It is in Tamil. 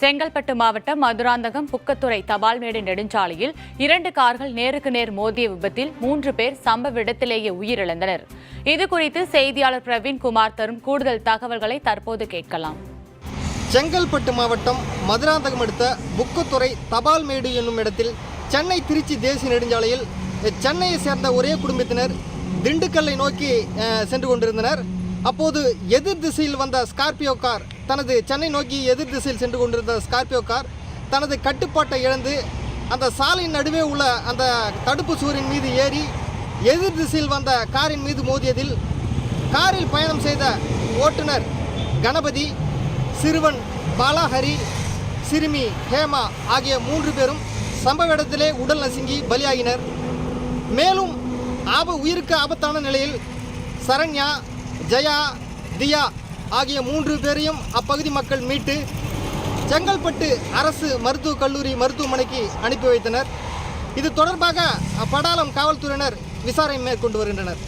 செங்கல்பட்டு மாவட்டம் மதுராந்தகம் புக்கத்துறை தபால்மேடு நெடுஞ்சாலையில் இரண்டு கார்கள் நேருக்கு நேர் மோதிய விபத்தில் மூன்று பேர் சம்பவ இடத்திலேயே உயிரிழந்தனர். இதுகுறித்து செய்தியாளர் பிரவீன் குமார் தரும் கூடுதல் தகவல்களை தற்போது கேட்கலாம். செங்கல்பட்டு மாவட்டம் மதுராந்தகம் அடுத்த புக்கத்துறை தபால்மேடு என்னும் இடத்தில் சென்னை திருச்சி தேசிய நெடுஞ்சாலையில் சென்னையை சேர்ந்த ஒரே குடும்பத்தினர் திண்டுக்கல்லை நோக்கி சென்று கொண்டிருந்தனர். அப்போது எதிர் திசையில் வந்த ஸ்கார்பியோ கார் தனது சென்னை நோக்கி எதிர் திசையில் சென்று கொண்டிருந்த ஸ்கார்பியோ கார் தனது கட்டுப்பாட்டை இழந்து அந்த சாலையின் நடுவே உள்ள அந்த தடுப்பு சுவரின் மீது ஏறி எதிர் திசையில் வந்த காரின் மீது மோதியதில் காரில் பயணம் செய்த ஓட்டுநர் கணபதி சிறுவன் பாலாஹரி சிறுமி ஹேமா ஆகிய மூன்று பேரும் சம்பவ இடத்திலே உடல் நசுங்கி பலியாகினர் மேலும் ஆப உயிருக்கு ஆபத்தான நிலையில் சரண்யா ஜெயா தியா ஆகிய மூன்று பேரையும் அப்பகுதி மக்கள் மீட்டு செங்கல்பட்டு அரசு மருத்துவக் கல்லூரி மருத்துவமனைக்கு அனுப்பி வைத்தனர். இது தொடர்பாக படாலம் காவல்துறையினர் விசாரணை மேற்கொண்டு வருகின்றனர்.